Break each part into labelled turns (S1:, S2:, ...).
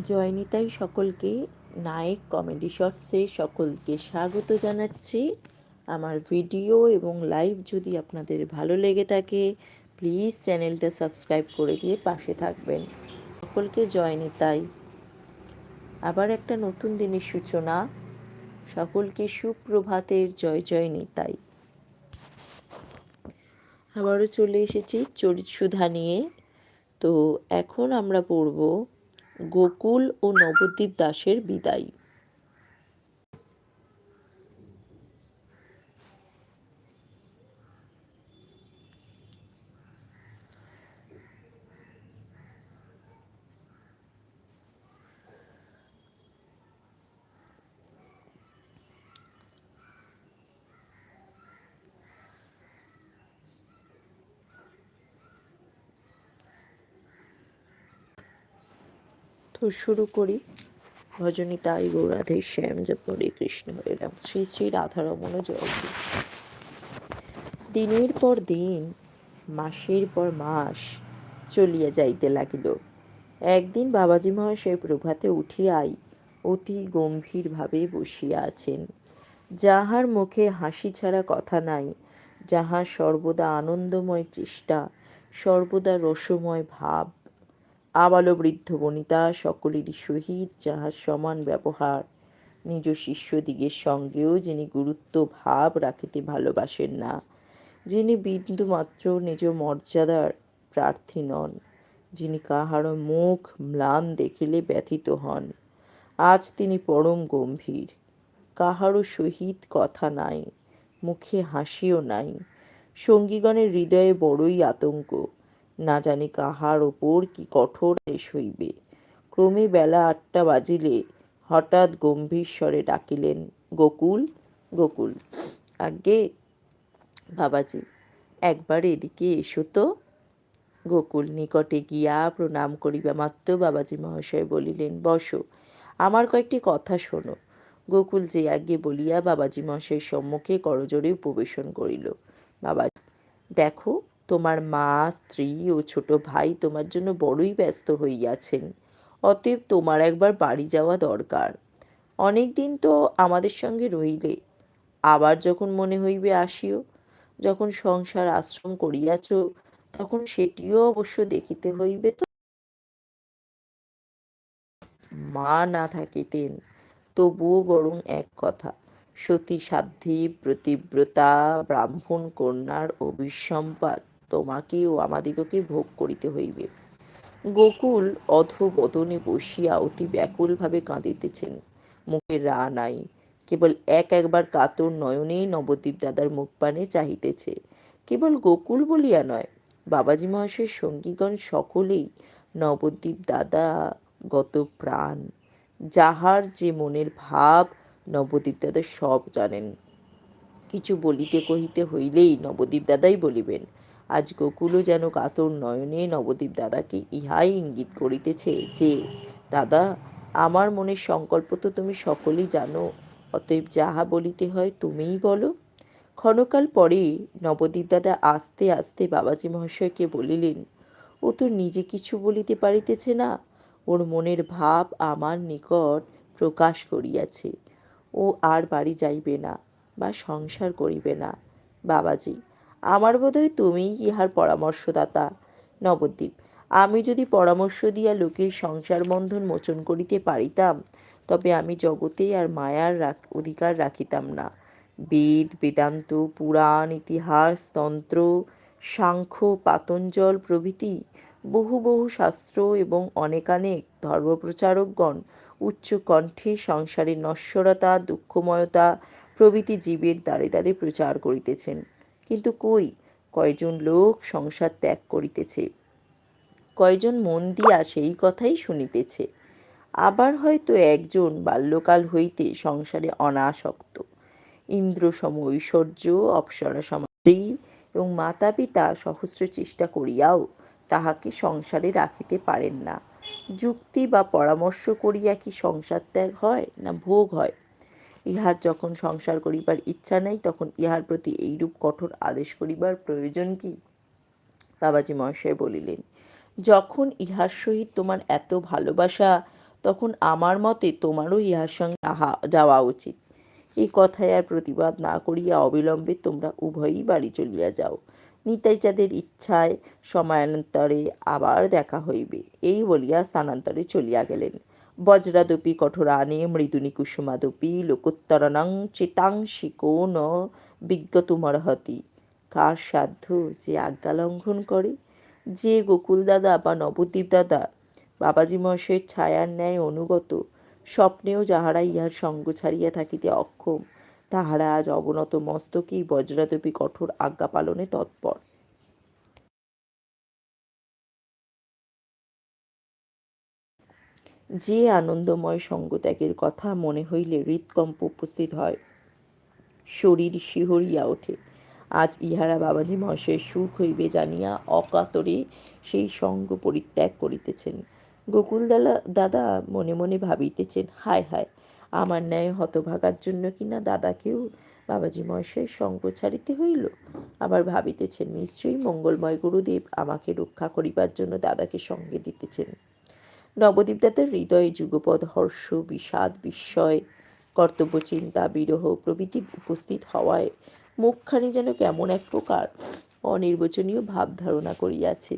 S1: জয়নিতাই সকলকে নায়ক কমেডি শর্টসে সকলকে স্বাগত জানাচ্ছি। আমার ভিডিও এবং লাইভ যদি আপনাদের ভালো লেগে থাকে, প্লিজ চ্যানেলটা সাবস্ক্রাইব করে দিয়ে পাশে থাকবেন। সকলকে জয়নিতাই আবার একটা নতুন দিনের সূচনা। সকলকে সুপ্রভাতের জয় জয় নিতাই আবারও চলে এসেছি চরিত সুধা নিয়ে। তো এখন আমরা পড়ব গোকুল ও নবদ্বীপ দাসের বিদায়। তো শুরু করি। ভজনী তাই গৌরাধে, শ্যাম জপ হরে কৃষ্ণ হরে রাম, শ্রী শ্রী রাধারমণ জয় দিনের পর দিন, মাসের পর মাস চলিয়া যাইতে লাগিল। একদিন বাবাজি মহাশয় প্রভাতে উঠিয়াই অতি গম্ভীরভাবে বসিয়া আছেন। যাহার মুখে হাসি ছাড়া কথা নাই যাহার সর্বদা আনন্দময় চেষ্টা, সর্বদা রসময় ভাব আবালো বৃদ্ধ বনিতা, সকলেরই সহিত যাহার সমান ব্যবহার, নিজ শিষ্যদিগের সঙ্গেও যিনি গুরুত্ব ভাব রাখিতে ভালোবাসেন না, যিনি বিন্দু মাত্র নিজ মর্যাদার প্রার্থী নন, যিনি কাহারও মুখ ম্লান দেখিলে ব্যথিত হন, আজ তিনি পরম গম্ভীর, কাহারও সহিত কথা নাই, মুখে হাসিও নাই, সঙ্গীগণের হৃদয়ে বড়ই আতঙ্ক না জানি কাহার ওপর কি কঠোর দেশ হইবে। ক্রমে বেলা আটটা বাজিলে হঠাৎ গম্ভীর স্বরে ডাকিলেন, গোকুল গোকুল আগে বাবাজি, একবার এদিকে এসো তো। গোকুল নিকটে গিয়া প্রণাম করিবা মাত্র বাবাজি মহাশয় বলিলেন, বসো, আমার কয়েকটি কথা শোনো। গোকুল যে আগে বলিয়া বাবাজি মহাশয়ের সম্মুখে করজোরে উপবেশন করিল। বাবা দেখো তোমার মা, স্ত্রী ও ছোট ভাই তোমার জন্য বড়ই ব্যস্ত হইয়াছেন। অতএব তোমার একবার বাড়ি যাওয়া দরকার। অনেক দিন তো আমাদের সঙ্গে রইলে। আবার যখন মনে হইবে আসিও, যখন সংসার আশ্রম করিয়াছ, তখন সেটিও অবশ্য দেখিতে হইবে তো। মা না থাকিতেন, তবুও বরং এক কথা সতী সাধ্বী প্রতিব্রতা, ব্রাহ্মণ কন্যার অভিসম্পাদ তোমাকে ও আমাদিগকে ভোগ করিতে হইবে। গোকুল অধবদনে বসিয়া অতি ব্যাকুলভাবে কাঁদিতেছেন। মুখে রা নাই, কেবল এক একবার কাতর নয়নেই নবদ্বীপ দাদার মুখ পানে চাহিতেছে। কেবল গোকুল বলিয়া নয়, বাবাজি মহাশয়ের সঙ্গীগণ সকলেই নবদ্বীপ দাদা গত প্রাণ। যাহার যে মনের ভাব নবদ্বীপ দাদা সব জানেন। কিছু বলিতে কহিতে হইলেই নবদ্বীপ দাদাই বলিবেন আজ গোকুলও যেন কাতর নয়নে নবদ্বীপ দাদাকে ইহাই ইঙ্গিত করিতেছে যে, দাদা, আমার মনের সংকল্প তো তুমি সকলেই জানো, অতএব যাহা বলিতে হয় তুমিই বলো। ক্ষণকাল পরে নবদ্বীপ দাদা আস্তে আস্তে বাবাজি মহাশয়কে বলিলেন, ও তো নিজে কিছু বলিতে পারিতেছে না, ওর মনের ভাব আমার নিকট প্রকাশ করিয়াছে। ও আর বাড়ি যাইবে না বা সংসার করিবে না। বাবাজি আমার বোধহয় তুমিই ইহার পরামর্শদাতা, নবদ্বীপ। আমি যদি পরামর্শ দিয়া লোকের সংসার বন্ধন মোচন করিতে পারিতাম, তবে আমি জগতে আর মায়ার অধিকার রাখিতাম না। বেদ, বেদান্ত, পুরাণ, ইতিহাস, তন্ত্র, সাংখ্য, পাতঞ্জল প্রভৃতি বহু বহু শাস্ত্র এবং অনেকানেক ধর্মপ্রচারকগণ উচ্চ কণ্ঠে সংসারের নশ্বরতা, দুঃখময়তা প্রভৃতি জীবের দ্বারে দ্বারে প্রচার করিতেছেন। কিন্তু কই? কয়জন লোক সংসার ত্যাগ করিতেছে? কয়জন মন দিয়া সেই কথাই শুনিতেছে? আবার হয়তো একজন বাল্যকাল হইতে সংসারে অনাসক্ত। ইন্দ্র সম ঐশ্বর্য, অপ্সরা সমাত্রী এবং মাতা পিতা সহস্র চেষ্টা করিয়াও তাহাকে সংসারে রাখিতে পারেন না। যুক্তি বা পরামর্শ করিয়া কি সংসার ত্যাগ হয় না ভোগ হয়? ইহার যখন সংসার করিবার ইচ্ছা নাই, তখন ইহার প্রতি এইরূপ কঠোর আদেশ করিবার প্রয়োজন কি? বাবাজি মহাশয় বলিলেন, যখন ইহার সহিত তোমার এত ভালোবাসা, তখন আমার মতে তোমারও ইহার সঙ্গে যাওয়া উচিত। এই কথায় আর প্রতিবাদ না করিয়া অবিলম্বে তোমরা উভয়ই বাড়ি চলিয়া যাও। নিতাই চাঁদের ইচ্ছায় সময়ান্তরে আবার দেখা হইবে। এই বলিয়া স্থানান্তরে চলিয়া গেলেন। বজ্রাদপি কঠোরানে মৃদুনি কুসুমাদপি লোকোত্তরণং চিতাংশিকো ন বিজ্ঞতুমর্হতি। কার সাধ্য যে আজ্ঞা লঙ্ঘন করে? যে গোকুল দাদা বা নবদ্বীপ দাদা, বাবাজি মহাশয়ের ছায়ার ন্যায় অনুগত, স্বপ্নেও যাহারা ইহার সঙ্গ ছাড়িয়া থাকিতে অক্ষম, তাহারা আজ অবনত মস্তকেই বজ্রাদপি কঠোর আজ্ঞা পালনে তৎপর। যে আনন্দময় সঙ্গত্যাগের কথা মনে হইলে হৃৎকম্প উপস্থিত হয়। শরীর শিহরিয়া ওঠে। আজ ইহারা বাবাজি মহাশয়ের সুখ হইবে জানিয়া অকাতরে সেই সঙ্গ পরিত্যাগ করিতেছেন। গোকুল দাদা দাদা মনে মনে ভাবিতেছেন, হায় হায়, আমার ন্যায় হতভাগার জন্য কিনা দাদাকেও বাবাজি মহাশয়ের সঙ্গ ছাড়িতে হইল? আবার ভাবিতেছেন, নিশ্চয়ই মঙ্গলময় গুরুদেব আমাকে রক্ষা করিবার জন্য দাদাকে সঙ্গে দিতেছেন। নবদ্বীপ দাদার হৃদয়ে যুগপদ হর্ষ, বিষাদ, বিস্ময়, কর্তব্য, চিন্তা, বিরহ প্রভৃতি উপস্থিত হওয়ায় মুখখানি যেন কেমন এক প্রকার অনির্বচনীয় ভাব ধারণা করিয়াছে।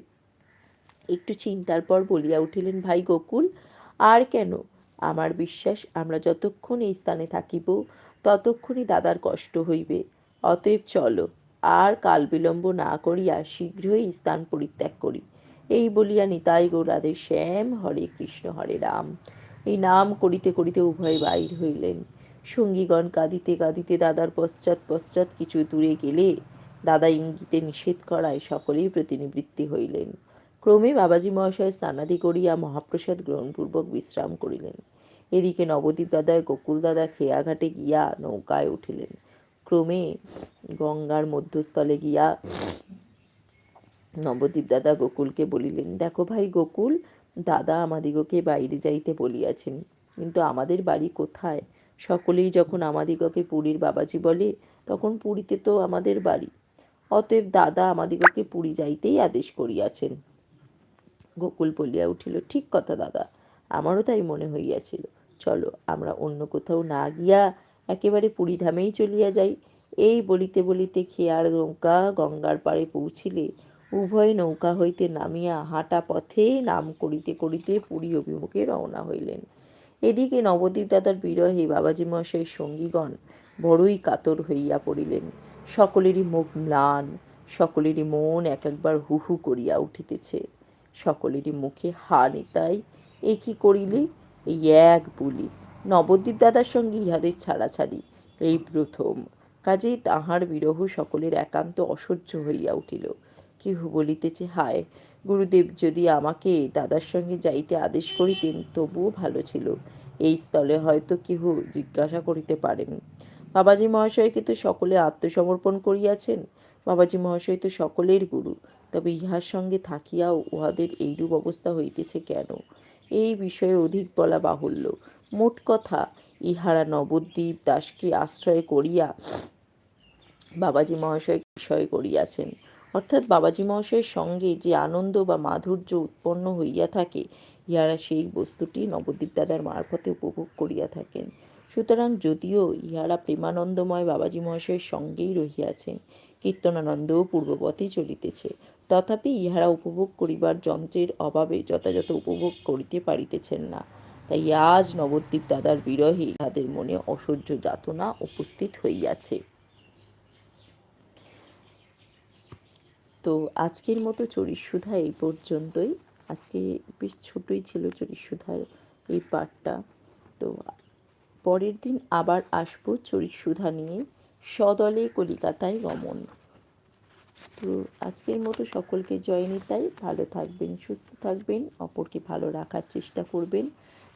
S1: একটু চিন্তার পর বলিয়া উঠিলেন, ভাই গোকুল, আর কেন? আমার বিশ্বাস, আমরা যতক্ষণ এই স্থানে থাকিব, ততক্ষণই দাদার কষ্ট হইবে। অতএব চলো, আর কাল বিলম্ব না করিয়া শীঘ্রই স্থান পরিত্যাগ করি। এই বলিয়া নিতাই গৌরাধে শ্যাম, হরে কৃষ্ণ, হরে রাম। এই নাম করিতে করিতে উভয় বাইর হইলেন। সঙ্গীগণ কাঁদিতে কাঁদিতে দাদার পশ্চাৎ পশ্চাৎ কিছু দূরে গেলে দাদা ইঙ্গিতে নিষেধ করায় সকলেই প্রতিনিবৃত্তি হইলেন। ক্রমে বাবাজি মহাশয় স্নানাদি করিয়া মহাপ্রসাদ গ্রহণপূর্বক বিশ্রাম করিলেন। এদিকে নবদ্বীপ দাদার গোকুল দাদা খেয়াঘাটে গিয়া নৌকায় উঠিলেন। ক্রমে গঙ্গার মধ্যস্থলে গিয়া নবদ্বীপ দাদা গোকুলকে বলিলেন, দেখো ভাই গোকুল, দাদা আমাদিগকে বাইরে যাইতে বলিয়াছেন, কিন্তু আমাদের বাড়ি কোথায়? সকলেই যখন আমাদিগকে পুরীর বাবাজি বলে, তখন পুরীতে তো আমাদের বাড়ি। অতএব দাদা আমাদিগকে পুরী যাইতেই আদেশ করিয়াছেন। গোকুল বলিয়া উঠিল, ঠিক কথা দাদা, আমারও তাই মনে হইয়াছিল। চলো, আমরা অন্য কোথাও না গিয়া একেবারে পুরী ধামেই চলিয়া যাই। এই বলিতে বলিতে খেয়ার নৌকা গঙ্গার পাড়ে পৌঁছিলে। উভয় নৌকা হইতে নামিয়া হাঁটা পথে নাম করিতে করিতে পুরী অভিমুখে রওনা হইলেন। এদিকে নবদ্বীপ দাদার বিরহে বাবাজি মহাশয়ের সঙ্গীগণ বড়ই কাতর হইয়া পড়িলেন। সকলেরই মুখ ম্লান, সকলেরই মন এক একবার হু হু করিয়া উঠিতেছে। সকলেরই মুখে হা নিতাই, এ কি করিলে? এই এক বলি। নবদ্বীপ দাদার সঙ্গে ইহাদের ছাড়াছাড়ি। এই প্রথম। কাজেই তাহার বিরহ সকলের একান্ত অসহ্য হইয়া উঠিল। কেহ বলিতেছে, হায়, গুরুদেব যদি আমাকে দাদার সঙ্গে যাইতে আদেশ করিতেন, তবুও ভালো ছিল। এই স্থলে হয়তো কেহ জিজ্ঞাসা করিতে পারেন। বাবাজি মহাশয়কে তো সকলে আত্মসমর্পণ করিয়াছেন। বাবাজি মহাশয় তো সকলের গুরু। তবে ইহার সঙ্গে থাকিয়াও উহাদের এইরূপ অবস্থা হইতেছে কেন? এই বিষয়ে অধিক বলা বাহুল্য। মোট কথা, ইহারা নবদ্বীপ দাসকে আশ্রয় করিয়া বাবাজি মহাশয় বিষয় করিয়াছেন। অর্থাৎ বাবাজি মহাশয়ের সঙ্গে যে আনন্দ বা মাধুর্য উৎপন্ন হইয়া থাকে, ইহারা সেই বস্তুটি নবদ্বীপ দাদার মারফতে উপভোগ করিয়া থাকেন। সুতরাং যদিও ইহারা প্রেমানন্দময় বাবাজি মহাশয়ের সঙ্গেই রহিয়াছেন, কীর্তনানন্দও পূর্বপথেই চলিতেছে। তথাপি ইহারা উপভোগ করিবার যন্ত্রের অভাবে যথাযথ উপভোগ করিতে পারিতেছেন না। তাই আজ নবদ্বীপ দাদার বিরহে ইহাদের মনে অসহ্য যাতনা উপস্থিত হইয়াছে। তো আজকের মতো চরিসুধা এই পর্যন্তই। আজকে বেশ ছোটোই ছিল চরিসুধার এই পাঠটা। তো পরের দিন আবার আসব চরিসুধা নিয়ে। সদলে কলিকাতায় গমন। তো আজকের মতো সকলকে জয় নিতাই। ভালো থাকবেন, সুস্থ থাকবেন, অপরকে ভালো রাখার চেষ্টা করবেন।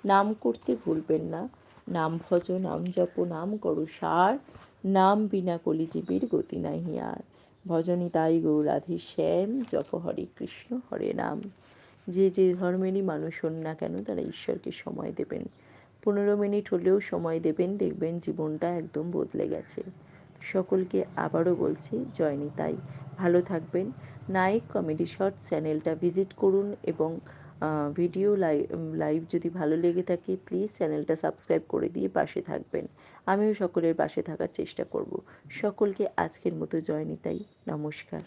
S1: নাম করতে ভুলবেন না। নাম ভজ, নাম জপ, নাম করো সার। নাম বিনা কলিজীবীর গতি নাহি আর। ভজনী তাই গৌরাধি শ্যাম জপ হরে কৃষ্ণ, হরে রাম। যে যে ধর্মেরই মানুষ হন না কেন, তারা ঈশ্বরকে সময় দেবেন। পনেরো মিনিট হলেও সময় দেবেন, দেখবেন জীবনটা একদম বদলে গেছে। সকলকে আবারও বলছি জয়নি তাই ভালো থাকবেন। নায়ক কমেডি শর্ট চ্যানেলটা ভিজিট করুন এবং ভিডিও লাইভ যদি ভালো লেগে থাকে প্লিজ চ্যানেলটা সাবস্ক্রাইব করে দিয়ে পাশে থাকবেন। আমিও সকলের পাশে থাকার চেষ্টা করব। সকলকে আজকের মতো জয় নিতাই। নমস্কার।